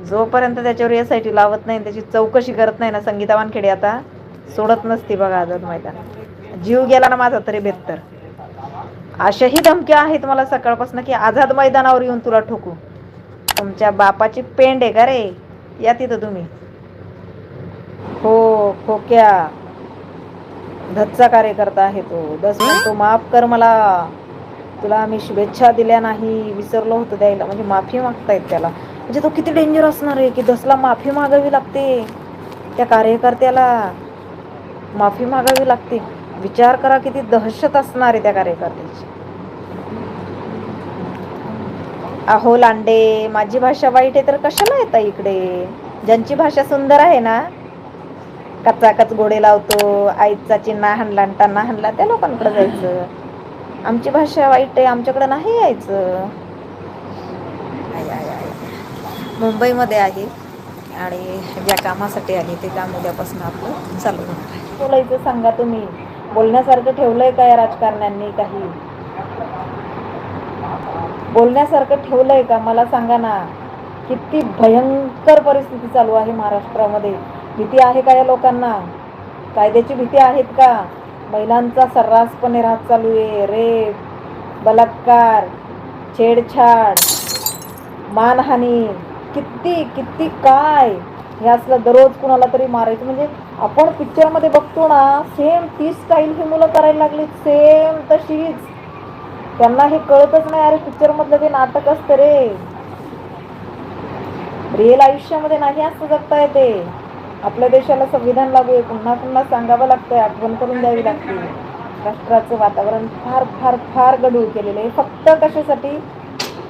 जोपर्यंत त्याच्यावर S I T लावत नाही त्याची चौकशी करत नाही ना संगीता वानखेडे आता सोडत नसती बघा आझाद मैदान. जीव गेला ना माझा तरी बेहतर अशाही धमक्या आहेत मला सकाळपासून की आझाद मैदानावर येऊन तुला ठोकू. तुमच्या बापाची पेंड आहे का रे? या तिथं तुम्ही. हो खोक्या. धच्चा कार्यकर्ता आहे तो. दस म्हणतो माफ कर मला. तुला आम्ही शुभेच्छा दिल्या नाही विसरलो होतो द्यायला. म्हणजे माफी मागतायत त्याला. म्हणजे तो किती डेंजर असणार आहे की दसला माफी मागावी लागते? त्या कार्यकर्त्याला माफी मागावी लागते. विचार करा किती दहशत असणार आहे त्या कार्यकर्त्याची. अहो लांडे माझी भाषा वाईट आहे तर कशाला येता इकडे? ज्यांची भाषा सुंदर आहे ना कचाकच गोडे लावतो आईचा चिन्हा हाणला आणि त्यांना हाणला त्या लोकांकडे जायचं. आमची भाषा वाईट आहे आमच्याकडे नाही यायचं. मुंबईमध्ये आहे आणि ज्या कामासाठी आली ते काम उद्यापासून आपलं चालू होणार आहे. बोलायचं सांगा तुम्ही. बोलण्यासारखं ठेवलंय का या राजकारण्यांनी काही? बोलण्यासारखं ठेवलंय का? मला सांगा ना. किती भयंकर परिस्थिती चालू आहे महाराष्ट्रामध्ये. भीती आहे का या लोकांना? कायद्याची भीती आहेत का? महिलांचा सर्रासपणे राहत चालू आहे. रेप बलात्कार छेडछाड मानहानी. किती किती काय? हे असलं दररोज कुणाला तरी मारायचं. म्हणजे आपण पिक्चरमध्ये बघतो ना सेम ती स्टाईल ही मुलं करायला लागली सेम तशीच. त्यांना हे कळतच नाही अरे पिक्चर मधलं ते नाटक असतं रे. रिअल आयुष्यामध्ये नाही असं जगता येते. आपल्या देशाला संविधान लागू आहे. पुन्हा पुन्हा सांगावं लागतंय. आठवण करून द्यावी लागते. राष्ट्राचं वातावरण फार फार फार गढूळ केलेलं आहे. फक्त कशासाठी?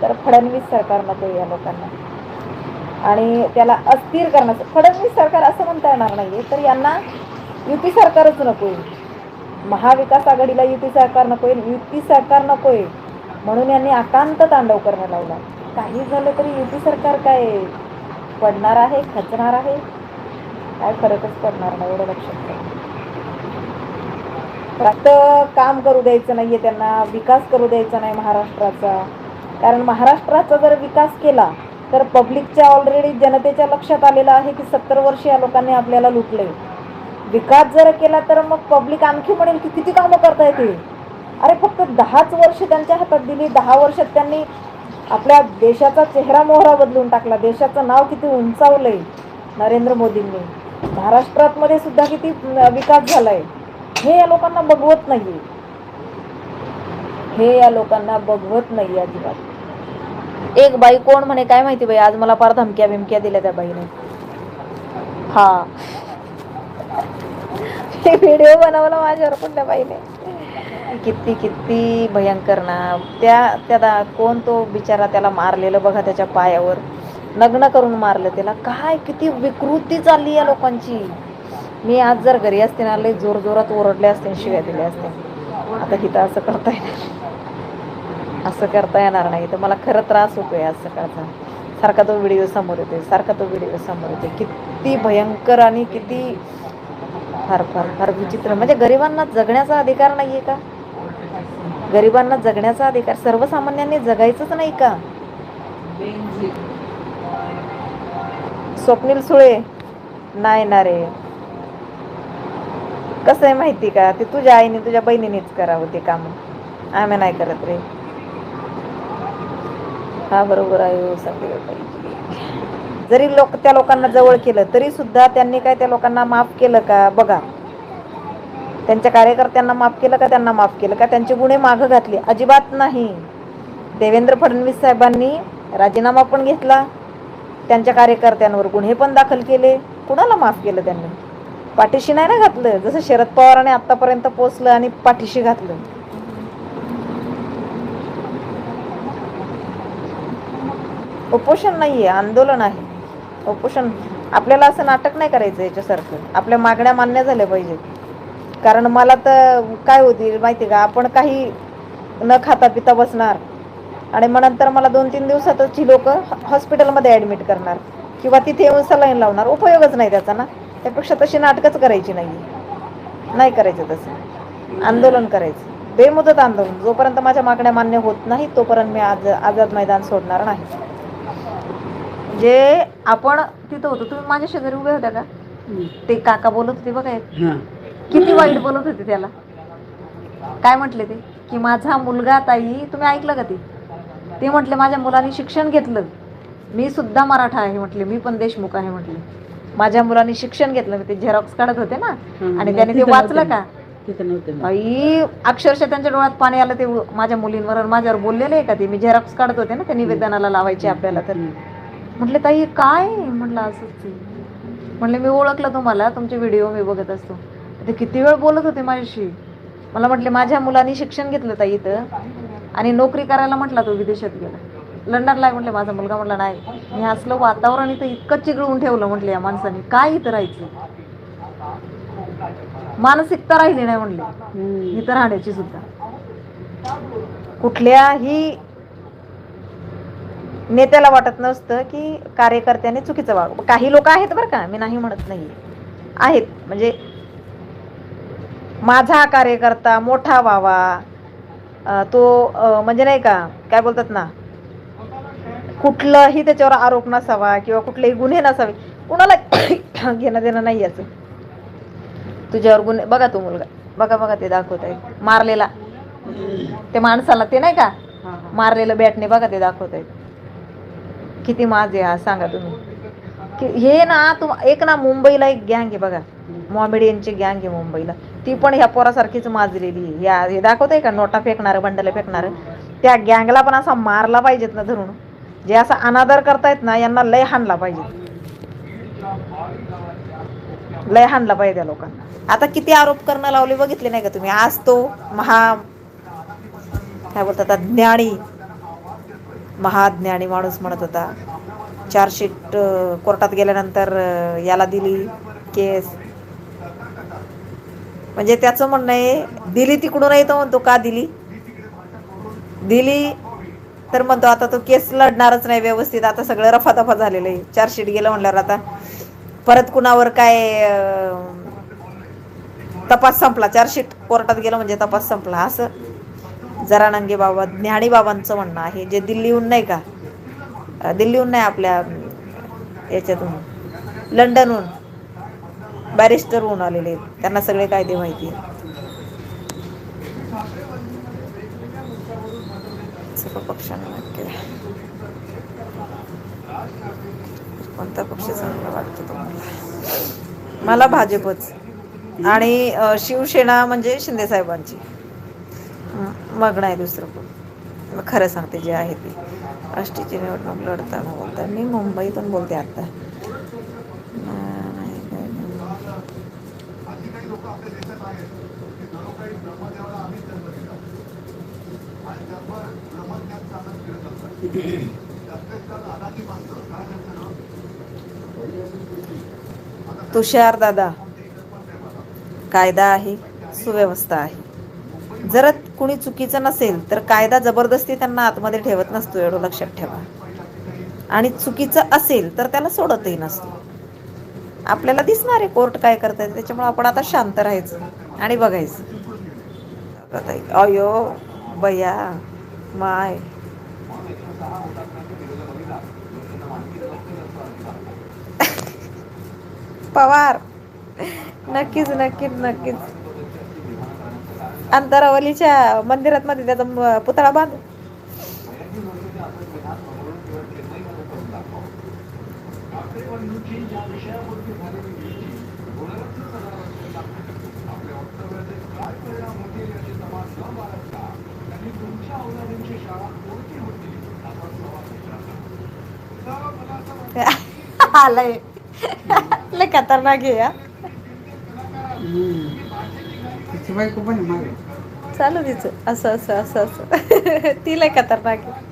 तर फडणवीस सरकार नको या लोकांना. आणि त्याला अस्थिर करण्याचं फडणवीस सरकार असं म्हणता येणार नाहीये तर यांना युती सरकारच नको आहे. महाविकास आघाडीला युती सरकार नको आहे युती सरकार नको आहे. म्हणून यांनी आकांत तांडव करणं लावला. काही झालं तरी युती सरकार काय पडणार आहे खचणार आहे? काय फरकच पडणार नाही एवढं लक्षात ठेवा. फक्त काम करू द्यायचं नाहीये त्यांना विकास करू द्यायचा नाही महाराष्ट्राचा. कारण महाराष्ट्राचा जर विकास केला तर पब्लिकच्या ऑलरेडी जनतेच्या लक्षात आलेलं आहे की सत्तर वर्ष या लोकांनी आपल्याला लुटले. विकास जर केला तर मग पब्लिक आणखी म्हणेल की किती कामं करता येतील अरे फक्त दहाच वर्ष त्यांच्या हातात दिली दहा वर्षात त्यांनी आपल्या देशाचा चेहरा मोहरा बदलून टाकला. देशाचं नाव किती उंचावलंय नरेंद्र मोदींनी. महाराष्ट्रात मध्ये सुद्धा किती विकास झालाय. हे या लोकांना बघवत नाही हे या लोकांना बघवत नाही अजिबात. एक बाई कोण म्हणे काय माहिती बाई आज मला फार धमक्या बिमक्या दिल्या त्या बाईने. हा. ते व्हिडिओ बनवला माझ्यावर पण त्या बाईने. किती किती भयंकर ना. त्या त्या कोण तो बिचारा त्याला मारलेलं बघा त्याच्या पायावर. लग्न करून मारलं त्याला. काय किती विकृती चालली या लोकांची. मी आज जर घरी असते ना लय जोर जोरात ओरडले असते आणि शिव्या दिल्या असते आता हिथं असं करता येणार असं करता येणार नाही. तर मला खरं त्रास होतो आहे आज सकाळचा. सारखा तो व्हिडिओ समोर येतो सारखा तो व्हिडिओ समोर येतो किती भयंकर आणि किती फार फार फार विचित्र. म्हणजे गरिबांना जगण्याचा अधिकार नाही आहे का? गरिबांना जगण्याचा अधिकार सर्वसामान्यांनी जगायचंच नाही का? स्वप्नील सुळे नाही ना रे. कसं आहे माहिती का? ते तुझ्या आईने तुझ्या बहिणीनेच करावं ते काम. आम्ही नाही करत रे. हा बरोबर आहे हो पाहिजे जरी लोक त्या लोकांना जवळ केलं तरी सुद्धा त्यांनी काय त्या लोकांना माफ केलं का? बघा. त्यांच्या कार्यकर्त्यांना माफ केलं का? त्यांना माफ केलं का? त्यांचे गुन्हे मागं घातले. अजिबात नाही. देवेंद्र फडणवीस साहेबांनी राजीनामा पण घेतला. त्यांच्या कार्यकर्त्यांवर गुन्हे पण दाखल केले. कुणाला माफ केलं त्यांनी? पाठीशी नाही ना घातलं? जसं शरद पवाराने आतापर्यंत पोचलं आणि पाठीशी घातलं. उपोषण आहे आंदोलन आहे. उपोषण आपल्याला असं नाटक नाही करायचं याच्यासारखं. आपल्या मागण्या मान्य झाल्या पाहिजेत. कारण मला तर काय होतील माहिती का? आपण काही न खाता पिता बसणार आणि मग नंतर मला दोन तीन दिवसातच ही लोक हॉस्पिटलमध्ये ॲडमिट करणार किंवा तिथे येऊन सलाईन लावणार. उपयोगच नाही त्याचा ना. त्यापेक्षा तशी नाटकच करायची नाही नाही करायचं तसं. आंदोलन करायचं. बेमुदत आंदोलन. जोपर्यंत माझ्या मागण्या मान्य होत नाही तोपर्यंत मी आज आझाद मैदान सोडणार नाही. जे आपण तिथं होतो तुम्ही माझ्या शेजारी उभे होत्या का? ते काका बोलत होते बघा एक. हां. किती वाईट बोलत होते त्याला. काय म्हटले ते? की माझा मुलगा ताई तुम्ही ऐकलं का ते? ते म्हटले माझ्या मुलाने शिक्षण घेतलं. मी सुद्धा मराठा आहे म्हटले मी पण देशमुख आहे म्हटले. माझ्या मुलाने शिक्षण घेतलं ते झेरॉक्स काढत होते ना. आणि त्याने ते वाचलं का? तिथं नव्हतं मी. आई अक्षरशः त्यांच्या डोळ्यात पाणी आलं ते माझ्या मुलींवर आणि माझ्यावर बोललेले आहे का ते? मी झेरॉक्स काढत होते ना ते निवेदनाला लावायचे आपल्याला तर. म्हटले ताई काय म्हटलं असंच म्हटलं म्हणले मी ओळखलं तुम्हाला तुमचे व्हिडिओ मी बघत असतो. ते किती वेळ बोलत होते माझ्याशी. मला म्हटले माझ्या मुलांनी शिक्षण घेतलं ताई इथं. आणि नोकरी करायला म्हटला तो विदेशात गेला. लंडनला आहे म्हटलं माझा मुलगा म्हटला नाही मी असलं वातावरण इथं इतकं चिघळून ठेवलं म्हटलं या माणसाने. काय इथं राहायचं? मानसिकता राहिली नाही म्हटली. इथं राहण्याची सुद्धा. कुठल्याही नेत्याला वाटत नसतं की कार्यकर्त्याने चुकीचं वाग काही लोक आहेत बरं का मी नाही म्हणत नाही. आहेत. म्हणजे माझा कार्यकर्ता मोठा व्हावा. तो म्हणजे नाही का काय बोलतात ना कुठलाही त्याच्यावर आरोप नसावा किंवा कुठलेही गुन्हे नसावे. कुणाला घेणं देणं नाही याचं. तुझ्यावर गुन्हे बघा तो मुलगा. बघा बघा ते दाखवत आहे मारलेला. ते माणसाला ते नाही का. मारलेलं बॅटने बघा ते दाखवत आहेत. किती माझे हा सांगा तुम्ही. की हे ना तुम एक ना मुंबईला एक गँग आहे बघा. मॉमेडियनची गँग आहे मुंबईला. ती पण ह्या पोरासारखीच माजलेली आहे. या हे दाखवत आहे का? नोटा फेकणारं बंडल फेकणारं. त्या गँगला पण असा मारला पाहिजेत ना धरून. जे असा अनादर करतायत ना यांना लय हाणला पाहिजे लय हाणला पाहिजे त्या लोकांना. आता किती आरोप करणं लावले बघितले नाही का तुम्ही? आज तो महा काय बोलतात आता ज्ञानी महाज्ञानी माणूस म्हणत होता. चार्जशीट कोर्टात गेल्यानंतर याला दिली केस. म्हणजे त्याचं म्हणणं आहे दिली तिकडूनही तो म्हणतो का दिली? दिली तर म्हणतो आता तो केस लढणारच नाही व्यवस्थित आता सगळं रफादफा झालेलं आहे. चार्जशीट गेलं म्हणल्यावर आता परत कुणावर काय तपास संपला. चार्जशीट कोर्टात गेलं म्हणजे तपास संपला. असं जरानंगे बाबा ज्ञानीबाबांचं म्हणणं आहे. जे दिल्लीहून नाही का? दिल्लीहून नाही आपल्या याच्यातून लंडनहून बॅरिस्टर होऊन आलेले आहेत. त्यांना सगळे कायदे माहिती आहेत. सर्व पक्षांना कोणता पक्ष चांगला वाटतो तुम्हाला? मला भाजपच. आणि शिवसेना म्हणजे शिंदे साहेबांची. मग नाही दुसरं कोण? खरं सांगते जे आहे ते. आष्टीची निवडणूक लढताना बोलता मी मुंबईतून बोलते आत्ता तुषार दादा कायदा आहे सुव्यवस्था आहे. जर कुणी चुकीचं नसेल तर कायदा जबरदस्ती त्यांना आतमध्ये ठेवत नसतो एवढं लक्षात ठेवा. आणि चुकीचं असेल तर त्याला सोडतही नसतो. आपल्याला दिसणार आहे कोर्ट काय करताय त्याच्यामुळे आपण आता शांत राहायचं आणि बघायचं. अयो बया माय. पवार. नक्कीच नक्कीच नक्कीच. अंतरावलीच्या मंदिरात मध्ये त्याचा म- पुतळा बांध आलंय लय खतरनाक आहे हा. तिची बायको पण आहे मागे. चालू तिचं. असं असं असं असं. तिला खतरनाक आहे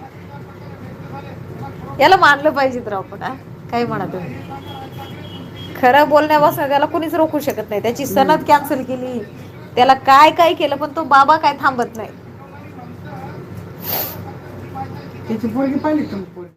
याला मानलं पाहिजे राव पण हा. काय म्हणा तुम्ही? खरं बोलण्यापासून त्याला कुणीच रोखू शकत नाही. त्याची सनद कॅन्सल केली. त्याला काय काय केलं पण तो बाबा काय थांबत नाही. त्याची पोरगी पाहिली तुम्ही पोरगी?